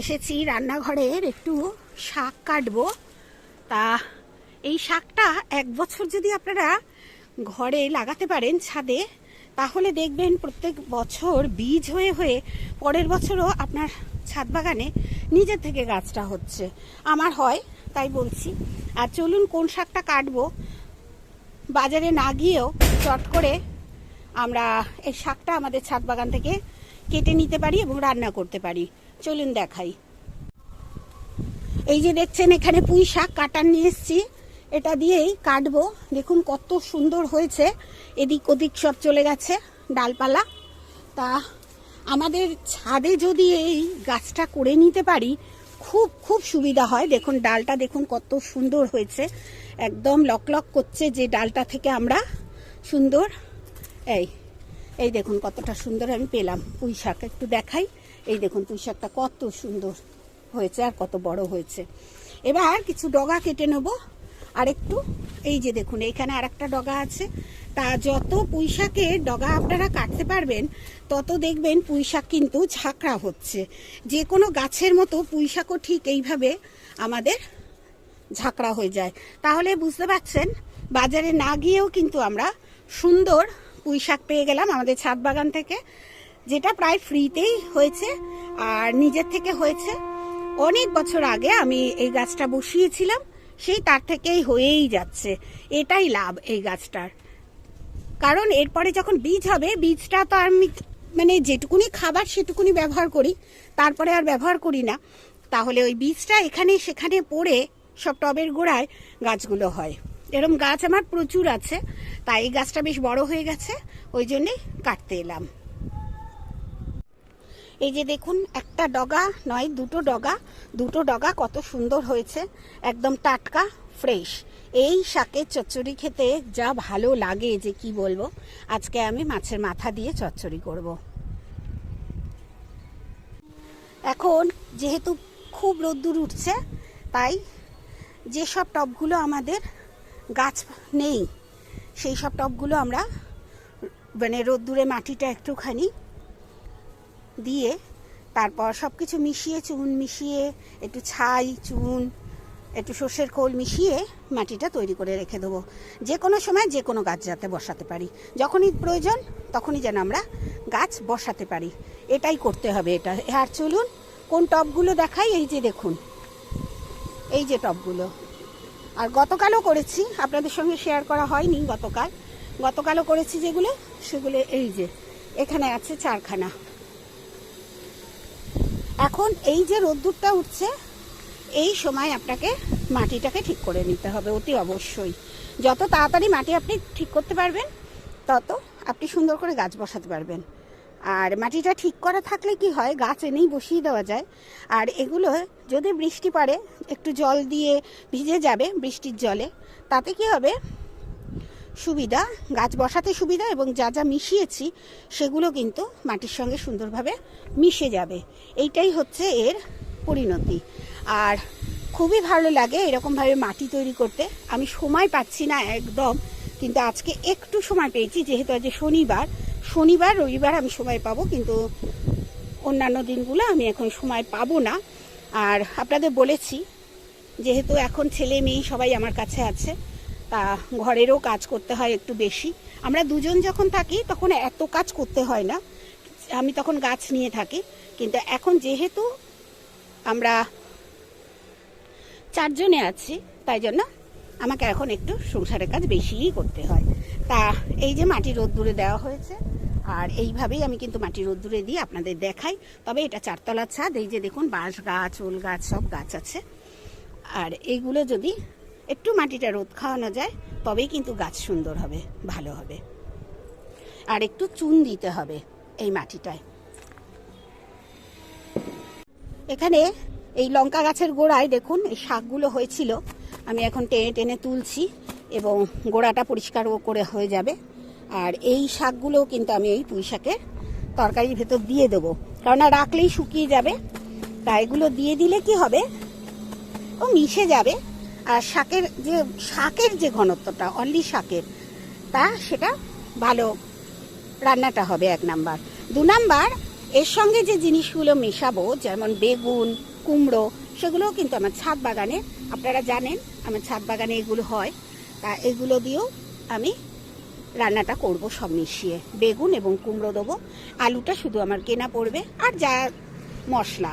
এসেছি রান্নাঘরের একটু শাক কাটবো। তা এই শাকটা এক বছর যদি আপনারা ঘরে লাগাতে পারেন ছাদে, তাহলে দেখবেন প্রত্যেক বছর বীজ হয়ে হয়ে পরের বছরও আপনার ছাদ বাগানে নিজের থেকে গাছটা হচ্ছে। আমার হয়, তাই বলছি। আর চলুন কোন শাকটা কাটবো, বাজারে না গিয়েও চট করে আমরা এই শাকটা আমাদের ছাদ বাগান থেকে কেটে নিতে পারি এবং রান্না করতে পারি। চলুন দেখাই। এই যে দেখছেন, এখানে পুঁই শাক কাটার নিয়ে এসছি। এটা দিয়েই কাটবো। দেখুন কত সুন্দর হয়েছে। এদিক ওদিক সব চলে গেছে ডালপালা। তা আমাদের ছাদে যদি এই গাছটা করে নিতে পারি, খুব খুব সুবিধা হয়। দেখুন, ডালটা দেখুন কত সুন্দর হয়েছে। একদম লক লক করছে যে ডালটা থেকে আমরা সুন্দর। এই এই দেখুন কতটা সুন্দর আমি পেলাম পুঁই শাক। একটু দেখাই। এই দেখুন পুঁই শাকটা কত সুন্দর হয়েছে আর কত বড় হয়েছে। এবার কিছু ডগা কেটে নেব। আর একটু এই যে দেখুন এখানে আর একটা ডগা আছে। তা যত পুঁই শাকের ডগা আপনারা কাটতে পারবেন, তত দেখবেন পুঁই শাক কিন্তু ঝাঁকড়া হচ্ছে। যে কোনো গাছের মতো পুঁই শাকও ঠিক এইভাবে আমাদের ঝাঁকড়া হয়ে যায়। তাহলে বুঝতে পারছেন, বাজারে না গিয়েও কিন্তু আমরা সুন্দর পুঁই শাক পেয়ে গেলাম আমাদের ছাদ বাগান থেকে। যেটা প্রায় ফ্রিতেই হয়েছে আর নিজের থেকে হয়েছে। অনেক বছর আগে আমি এই গাছটা বসিয়েছিলাম, সেই তার থেকেই হয়েই যাচ্ছে। এটাই লাভ এই গাছটার। কারণ এরপরে যখন বীজ হবে, বীজটা তো আমি মানে যেটুকুনি খাবার সেটুকুনি ব্যবহার করি, তারপরে আর ব্যবহার করি না। তাহলে ওই বীজটা এখানে সেখানে পড়ে সব টবের গোড়ায় গাছগুলো হয়। এরম গাছ আমার প্রচুর আছে, তাই এই গাছটা বেশ বড় হয়ে গেছে, ওই জন্যে কাটতে এলাম। এই যে দেখুন, একটা ডগা নয়, দুটো ডগা দুটো ডগা কত সুন্দর হয়েছে, একদম টাটকা, ফ্রেশ এই শাকের চচ্চড়ি খেতে যা ভালো লাগে যে কি বলব, আজকে আমি মাছের মাথা দিয়ে চচ্চড়ি করব। এখন যেহেতু খুব রোদ্দুর উঠছে, তাই যেসব টবগুলো আমাদের গাছ নেই, সেই সব টবগুলো আমরা মানে রোদ্দুরে মাটিটা একটুখানি দিয়ে তারপর সব কিছু মিশিয়ে, চুন মিশিয়ে, একটু ছাই, চুন, একটু সর্ষের খোল মিশিয়ে মাটিটা তৈরি করে রেখে দেবো। যে কোনো সময় যে কোনো গাছ যাতে বসাতে পারি। যখনই প্রয়োজন তখনই যেন আমরা গাছ বসাতে পারি। এটাই করতে হবে এটা। আর চলুন, কোন টবগুলো দেখাই? এই যে দেখুন। এই যে টবগুলো আর গতকালও করেছি। আপনাদের সঙ্গে শেয়ার করা হয়নি গতকাল। গতকালও করেছি যেগুলো, সেগুলো এই যে। এখানে আছে চারখানা। এখন এই যে রোদ্দুরটা উঠছে, এই সময় আপনাকে মাটিটাকে ঠিক করে নিতে হবে অতি অবশ্যই। যত তাড়াতাড়ি মাটি আপনি ঠিক করতে পারবেন, তত আপনি সুন্দর করে গাছ বসাতে পারবেন। আর মাটিটা ঠিক করা থাকলে কি হয়, গাছ এনেই বসিয়ে দেওয়া যায়। আর এগুলো যদি বৃষ্টি পড়ে, একটু জল দিয়ে ভিজে যাবে বৃষ্টির জলে, তাতে কি হবে? সুবিধা, গাছ বসাতে সুবিধা এবং যা যা মিশিয়েছি সেগুলো কিন্তু মাটির সঙ্গে সুন্দরভাবে মিশে যাবে। এইটাই হচ্ছে এর পরিণতি। আর খুবই ভালো লাগে এরকমভাবে মাটি তৈরি করতে। আমি সময় পাচ্ছি না একদম, কিন্তু আজকে একটু সময় পেয়েছি, যেহেতু আজ শনিবার। শনিবার, রবিবার আমি সময় পাবো, কিন্তু অন্যান্য দিনগুলো আমি এখন সময় পাবো না। আর আপনাদের বলেছি, যেহেতু এখন ছেলে মেয়ে সবাই আমার কাছে আছে তা ঘরেরও কাজ করতে হয় একটু বেশি। আমরা দুজন যখন থাকি, তখন এত কাজ করতে হয় না। আমি তখন গাছ নিয়ে থাকি। কিন্তু এখন যেহেতু আমরা চারজনে আছি, তাই জন্য আমাকে এখন একটু সংসারের কাজ বেশিই করতে হয়। তা এই যে মাটি রোদ্দুরে দেওয়া হয়েছে, আর এইভাবেই আমি কিন্তু মাটি রোদ্দুরে দিয়ে আপনাদের দেখাই। তবে এটা চারতলার ছাদ, এই যে দেখুন, বাঁশ গাছ, ওল গাছ, সব গাছ আছে। আর এইগুলো যদি একটু মাটিটা রোদ খাওয়ানো যায়, তবেই কিন্তু গাছ সুন্দর হবে, ভালো হবে। আর একটু চুন দিতে হবে এই মাটিটায়। এখানে এই লঙ্কা গাছের গোড়ায় দেখুন, এই শাকগুলো হয়েছিল, আমি এখন টেনে টেনে তুলছি এবং গোড়াটা পরিষ্কার করে হয়ে যাবে। আর এই শাকগুলোও কিন্তু আমি এই পুঁই শাকের তরকারির ভেতর দিয়ে দেবো। কারণ রাখলেই শুকিয়ে যাবে। তা এগুলো দিয়ে দিলে কি হবে? ও মিশে যাবে। আর শাকের যে শাকের যে ঘনত্বটা অনলি শাকের, তা সেটা ভালো রান্নাটা হবে এক নাম্বার। দু নাম্বার, এর সঙ্গে যে জিনিসগুলো মেশাবো, যেমন বেগুন, কুমড়ো, সেগুলোও কিন্তু আমার ছাদ বাগানে, আপনারা জানেন আমার ছাদ বাগানে এগুলো হয়, তা এগুলো দিয়েও আমি রান্নাটা করব সব মিশিয়ে। বেগুন এবং কুমড়ো দেবো, আলুটা শুধু আমার কেনা পড়বে, আর যা মশলা।